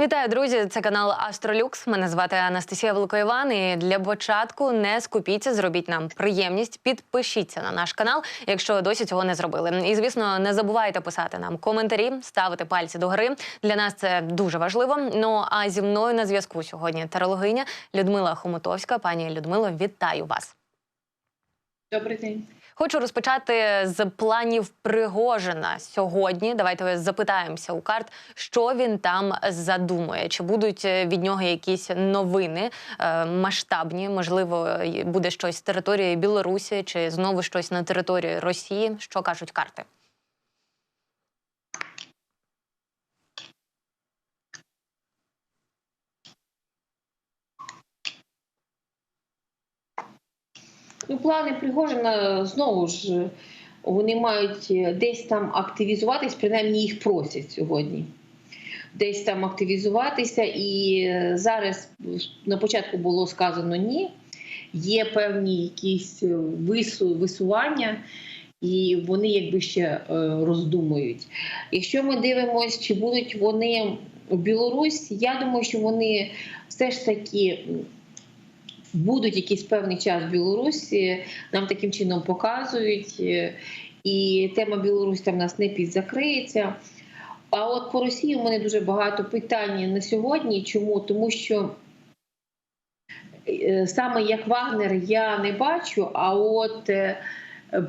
Вітаю, друзі! Це канал Астролюкс. Мене звати Анастасія Великоїван. І для початку не скупіться, зробіть нам приємність. Підпишіться на наш канал, якщо досі цього не зробили. І звісно, не забувайте писати нам коментарі, ставити пальці до гори. Для нас це дуже важливо. Ну а зі мною на зв'язку сьогодні тарологиня Людмила Хомутовська. Пані Людмило, вітаю вас. Добрий день. Хочу розпочати з планів Пригожина сьогодні. Давайте запитаємося у карт, що він там задумує. Чи будуть е, від нього якісь новини е, масштабні? Можливо, буде щось з території Білорусі, чи знову щось на території Росії? Що кажуть карти? Ну, плани Пригожина знову ж вони мають е, десь там активізуватись, принаймні їх просять сьогодні. Десь там активізуватися, і е, зараз на початку було сказано ні. Є певні якісь е, вису, висування, і вони якби ще е, роздумують. Якщо ми дивимося, чи будуть вони у Білорусі, я думаю, що вони все ж таки будуть якийсь певний час в Білорусі, нам таким чином показують, е, і тема Білорусі там нас не підзакриється. А от по Росії у мене дуже багато питань на сьогодні. Чому? Тому що е, саме як Вагнер я не бачу, а от е,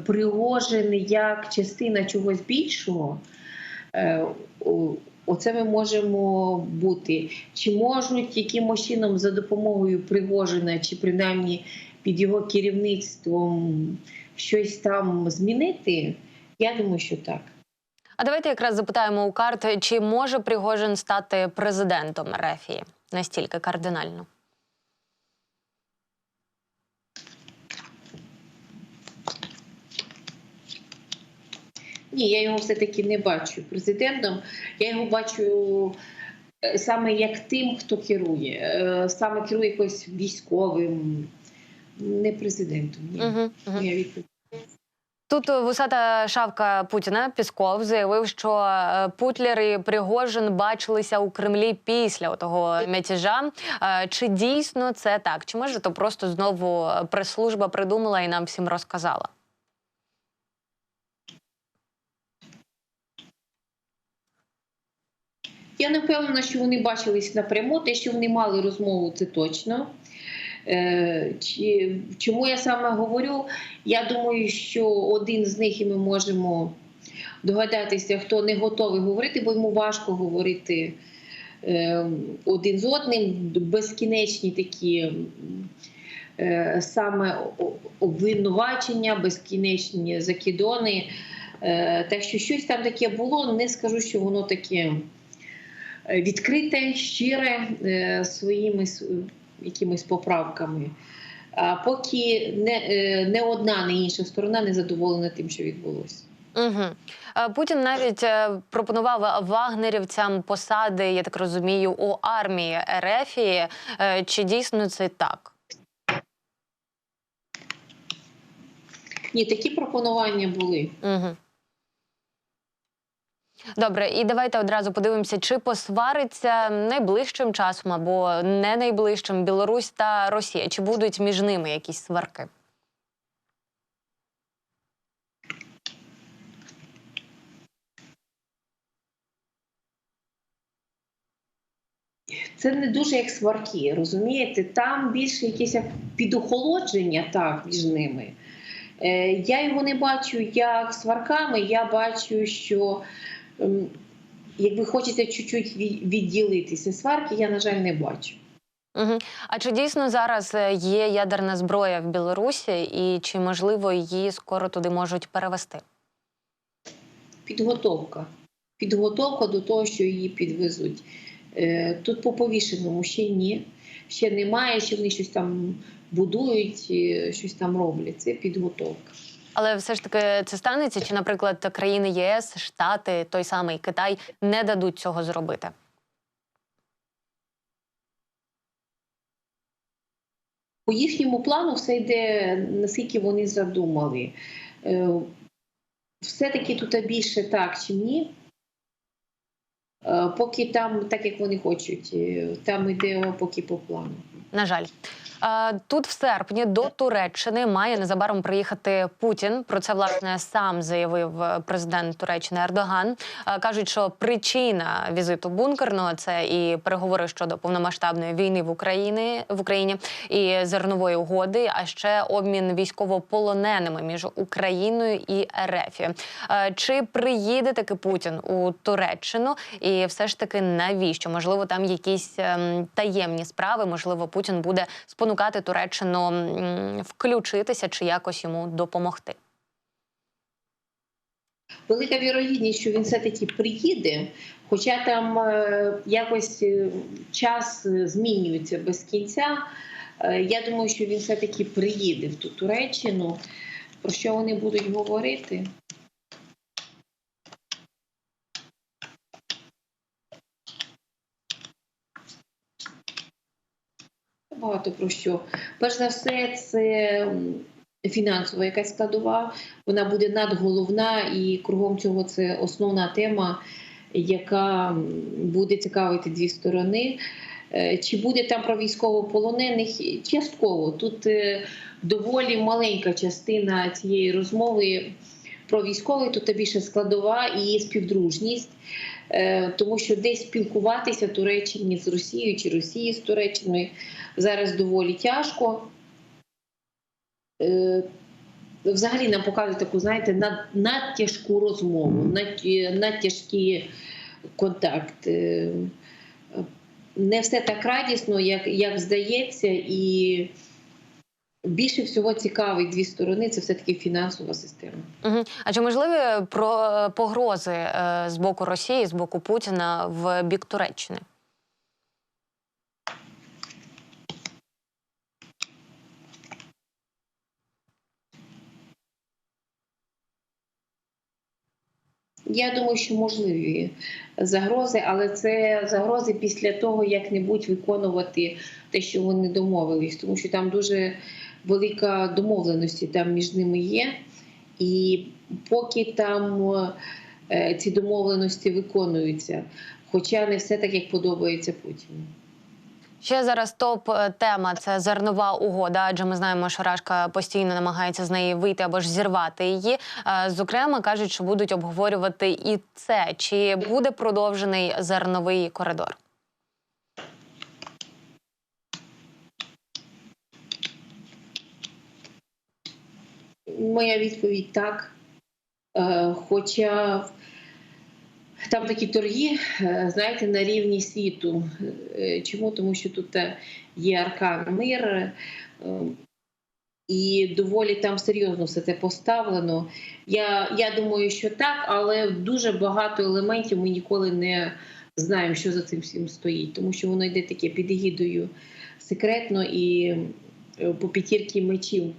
Пригожин як частина чогось більшого. Оце ми можемо бути. Чи можуть якимось чином за допомогою Пригожина, чи принаймні під його керівництвом щось там змінити? Я думаю, що так. А давайте якраз запитаємо у карт, чи може Пригожин стати президентом Рефії настільки кардинально? Ні, я його все-таки не бачу президентом. Я його бачу е, саме як тим, хто керує, Е, саме керує якось військовим, не президентом. Ні. Угу, угу. Моя відповідь. Тут вусата шавка Путіна Пісков заявив, що е, Путлер і Пригожин бачилися у Кремлі після того мятежа. Чи дійсно це так? Чи може то просто знову прес-служба придумала і нам всім розказала? Я не впевнена, що вони бачились напряму. Те, що вони мали розмову, це точно. Е, чи, чому я саме говорю? Я думаю, що один з них і ми можемо догадатися, хто не готовий говорити, бо йому важко говорити е, один з одним. Безкінечні такі е, саме обвинувачення, безкінечні закидони. Так що щось там таке було, не скажу, що воно таке відкрите, щире е, своїми якимись поправками. А поки не, е, не одна, не інша сторона не задоволена тим, що відбулося. Угу. Путін навіть е, пропонував вагнерівцям посади, я так розумію, у армії Ерефії. Е, Чи дійсно це так? Ні, такі пропонування були. Угу. Добре, і давайте одразу подивимося, чи посвариться найближчим часом або не найближчим Білорусь та Росія. Чи будуть між ними якісь сварки? Це не дуже як сварки, розумієте? Там більше якесь підохолодження так між ними. Е, я його не бачу як сварками, я бачу, що якби хочеться чуть-чуть відділитися. Сварки я, на жаль, не бачу. Угу. А чи дійсно зараз е, є ядерна зброя в Білорусі, і чи можливо її скоро туди можуть перевести? Підготовка. Підготовка до того, що її підвезуть. Е, Тут по повішеному ще ні. Ще немає, ще вони щось там будують, е, щось там роблять. Це підготовка. Але все ж таки це станеться, чи, наприклад, країни ЄС, Штати, той самий Китай не дадуть цього зробити? По їхньому плану все йде, наскільки вони задумали. Е, Все-таки тут більше так чи ні. Е, Поки там, так як вони хочуть, е, там йде поки по плану. На жаль. Тут в серпні до Туреччини має незабаром приїхати Путін. Про це власне сам заявив е, президент Туреччини Ердоган. Е, Кажуть, що причина візиту бункерного це і переговори щодо повномасштабної війни в Україні в Україні і зернової угоди, а ще обмін військовополоненими між Україною і РФ. Е, Чи приїде таки Путін у Туреччину? І все ж таки навіщо? Можливо, там якісь ем, таємні справи. Можливо, Путін буде спонукати Туреччину включитися чи якось йому допомогти. Велика вірогідність, що він все-таки приїде, хоча там е, якось е, час змінюється без кінця. Е, Я думаю, що він все-таки приїде в ту Туреччину. Про що вони будуть говорити? Багато про що. Перш за все, це фінансова якась складова. Вона буде надголовна, і кругом цього це основна тема, яка буде цікавити дві сторони. Е, Чи буде там про військовополонених? Частково. Тут е, доволі маленька частина цієї розмови про військових, тут більше складова і співдружність, тому що десь спілкуватися Туреччині з Росією чи Росії з Туреччиною зараз доволі тяжко. Е, Взагалі нам показують таку, знаєте, над, надтяжку розмову, над, надтяжкі контакти. Не все так радісно, як, як здається, і більше всього цікавить дві сторони це все-таки фінансова система. Угу. А чи можливі про погрози е, з боку Росії, з боку Путіна в бік Туреччини? Я думаю, що можливі загрози, але це загрози після того, як небудь виконувати те, що вони домовились, тому що там дуже велика домовленості там між ними є. І поки там е, ці домовленості виконуються, хоча не все так, як подобається Путіну. Ще зараз топ е, тема це зернова угода. Адже ми знаємо, що Рашка постійно намагається з неї вийти або ж зірвати її. Е, Зокрема, кажуть, що будуть обговорювати і це. Чи буде продовжений зерновий коридор? Моя відповідь так. Е, Хоча там такі торги, е, знаєте, на рівні світу. Е, Чому? Тому що тут є аркан мир, і доволі там серйозно все це поставлено. Я, я думаю, що так, але дуже багато елементів ми ніколи не знаємо, що за цим всім стоїть, тому що воно йде таке під егідою секретно і по п'ятірки мечів.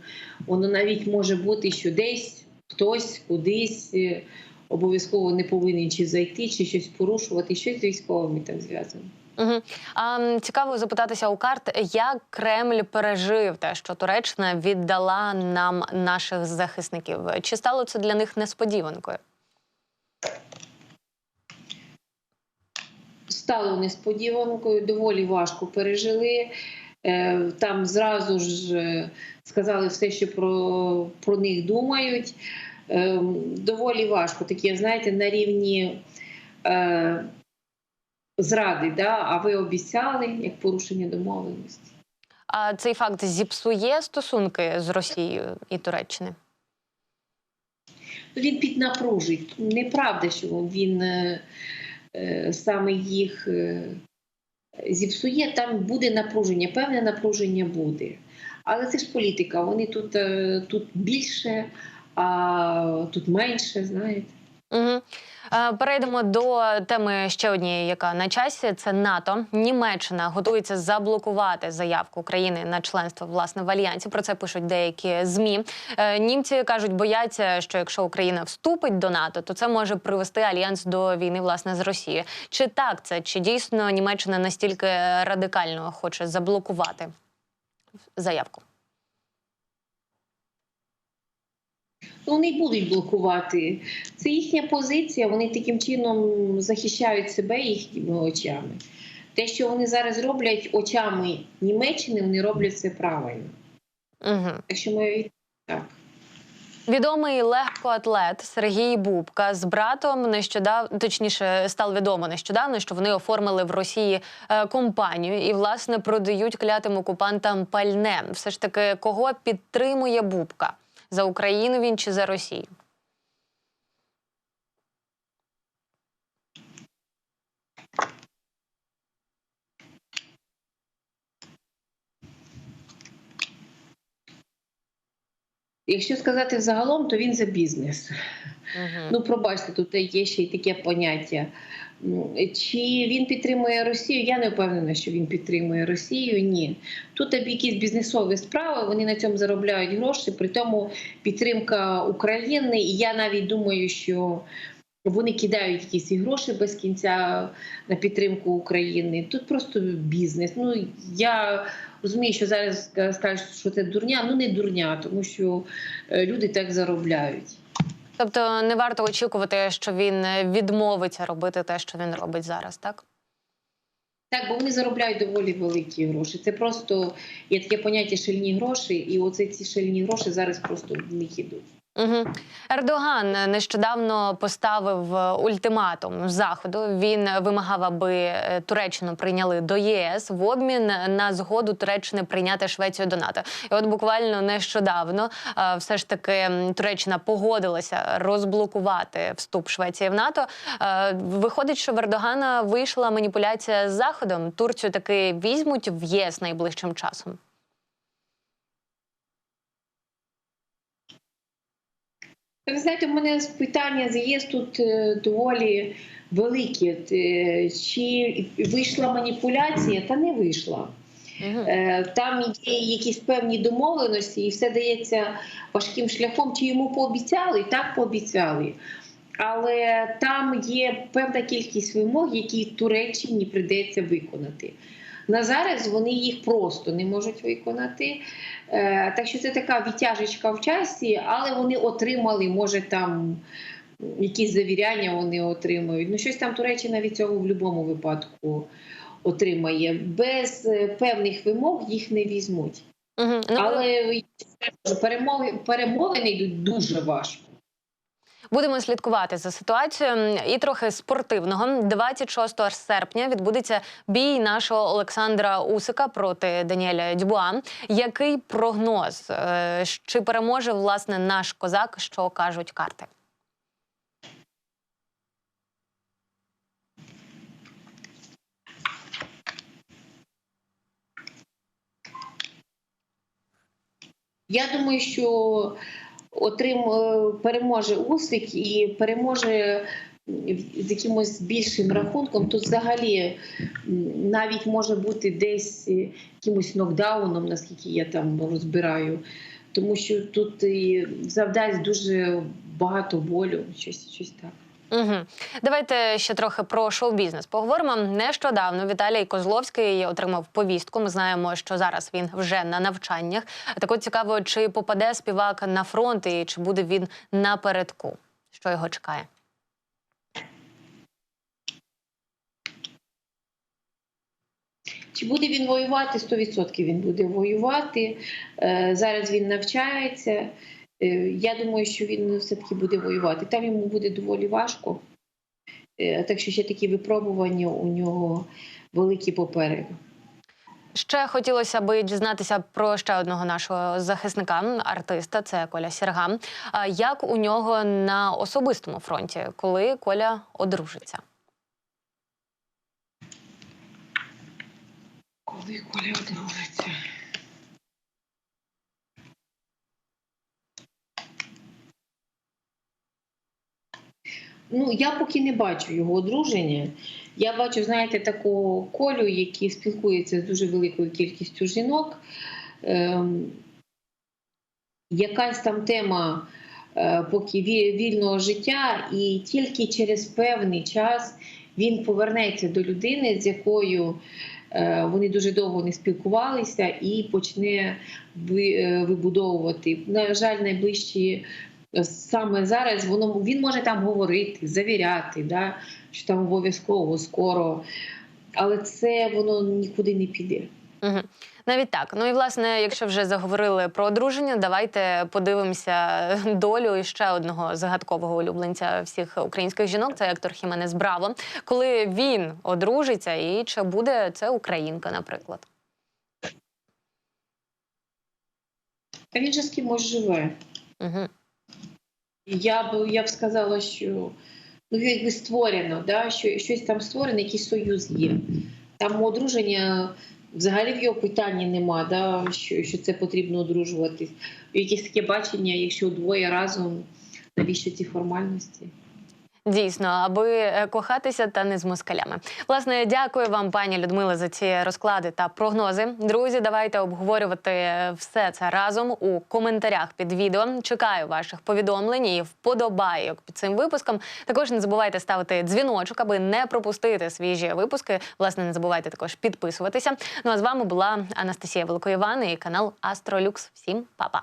Воно навіть може бути, що десь хтось кудись е, обов'язково не повинен чи зайти, чи щось порушувати, щось з військовими там зв'язано. Угу. А цікаво запитатися у карт, як Кремль пережив те, що Туреччина віддала нам наших захисників. Чи стало це для них несподіванкою? Стало несподіванкою, доволі важко пережили. Е, Там зразу ж е, сказали все, що про, про них думають. Е, Доволі важко. Таке, знаєте, на рівні е, зради, да? а ви обіцяли як порушення домовленості. А цей факт зіпсує стосунки з Росією і Туреччини? Він піднапружить. Неправда, що він е, саме їх е, зіпсує. Там буде напруження, певне напруження буде. Але це ж політика. Вони тут, е, тут більше, а тут менше, знаєте. Угу. Перейдемо до теми ще однієї, яка на часі. Це НАТО. Німеччина готується заблокувати заявку України на членство власне в альянсі. Про це пишуть деякі змі. Е, Німці кажуть, бояться, що якщо Україна вступить до НАТО, то це може привести альянс до війни власне з Росією. Чи так це? Чи дійсно Німеччина настільки радикально хоче заблокувати заявку? Ну, вони й будуть блокувати. Це їхня позиція. Вони таким чином захищають себе їхніми очами. Те, що вони зараз роблять очами Німеччини, вони роблять це правильно. Угу. Так що ми так. Відомий легкоатлет Сергій Бубка з братом нещодавно, точніше, стало відомо нещодавно, що вони оформили в Росії е, компанію і власне продають клятим окупантам пальне. Все ж таки, кого підтримує Бубка за Україну він чи за Росію? Якщо сказати взагалом, то він за бізнес. Ну, пробачте, тут є ще й таке поняття. Ну, Чи він підтримує Росію? Я не впевнена, що він підтримує Росію. Ні. Тут якісь бізнесові справи, вони на цьому заробляють гроші, при тому підтримка України. І я навіть думаю, що вони кидають якісь і гроші без кінця на підтримку України. Тут просто бізнес. Ну я розумію, що зараз скажуть, що це дурня. Ну не дурня, тому що е, люди так заробляють. Тобто не варто очікувати, що він відмовиться робити те, що він робить зараз, так? Так, бо вони заробляють доволі великі гроші. Це просто є таке поняття шальні гроші, і оце ці шальні гроші зараз просто в них ідуть. Угу. Ердоган нещодавно поставив ультиматум заходу. Він вимагав, аби е, Туреччину прийняли до ЄС в обмін на згоду Туреччини прийняти Швецію до НАТО. І от буквально нещодавно е, все ж таки Туреччина погодилася розблокувати вступ Швеції в НАТО. Е, Виходить, що в Ердогана вийшла маніпуляція з заходом. Турцію таки візьмуть в ЄС найближчим часом. Ви знаєте, в мене питання з ЄС тут е, доволі великі. Е, Чи вийшла маніпуляція? Та не вийшла. Е, Там є якісь певні домовленості, і все дається важким шляхом. Чи йому пообіцяли? Так пообіцяли. Але там є певна кількість вимог, які Туреччині прийдеться виконати. На зараз вони їх просто не можуть виконати. Е, Так що це така відтяжечка в часі, але вони отримали, може там якісь завіряння вони отримають. Ну, щось там Туреччина від цього в будь-якому випадку отримає. Без е, певних вимог їх не візьмуть. Угу. Але перемовини йдуть дуже важко. Будемо слідкувати за ситуацією. І трохи спортивного. 26 серпня відбудеться бій нашого Олександра Усика проти Даніеля Дюбуа. Який прогноз? Е, Чи переможе власне наш козак, що кажуть карти? Я думаю, що отрим е, переможе успіх і переможе з якимось більшим рахунком. Тут взагалі навіть може бути десь е, якимось нокдауном, наскільки я там розбираю. Тому що тут і завдасть дуже багато болю, щось, щось так. Угу. Давайте ще трохи про шоу-бізнес поговоримо. Нещодавно Віталій Козловський отримав повістку. Ми знаємо, що зараз він вже на навчаннях. Так от цікаво, чи попаде співак на фронт і чи буде він напередку? Що його чекає? Чи буде він воювати? 100% він буде воювати. Е, Зараз він навчається. Е, Я думаю, що він все-таки буде воювати. Там йому буде доволі важко. Е, Так що ще такі випробування у нього великі попереду. Ще хотілося би дізнатися про ще одного нашого захисника, артиста. Це Коля Сірга. Як у нього на особистому фронті, коли Коля одружиться? Коли Коля одружиться? Ну, я поки не бачу його одруження. Я бачу, знаєте, такого колю, який спілкується з дуже великою кількістю жінок. Ем, якась там тема е, поки вільного життя, і тільки через певний час він повернеться до людини, з якою е, вони дуже довго не спілкувалися, і почне е, вибудовувати. На жаль, найближчі саме зараз воно він може там говорити, завіряти, да, що там обов'язково скоро, але це воно нікуди не піде. Угу. Навіть так. Ну і власне, якщо вже заговорили про одруження, давайте подивимося долю ще одного загадкового улюбленця всіх українських жінок. Це актор Хіменес Браво. Коли він одружиться, і чи буде це українка, наприклад. Та він же з кимось живе. Угу. Я б я б сказала, що ну якби створено, да, що щось там створено, якийсь союз є. Там одруження взагалі в його питанні нема, да, що, що це потрібно одружуватись. Якесь таке бачення, якщо двоє разом, навіщо ці формальності? Дійсно, аби е, кохатися та не з москалями. Власне, дякую вам, пані Людмила, за ці розклади та прогнози. Друзі, давайте обговорювати е, все це разом у коментарях під відео. Чекаю ваших повідомлень і вподобайок під цим випуском. Також не забувайте ставити дзвіночок, аби не пропустити свіжі випуски. Власне, не забувайте також підписуватися. Ну а з вами була Анастасія Великоїван і канал Астролюкс. Всім па-па!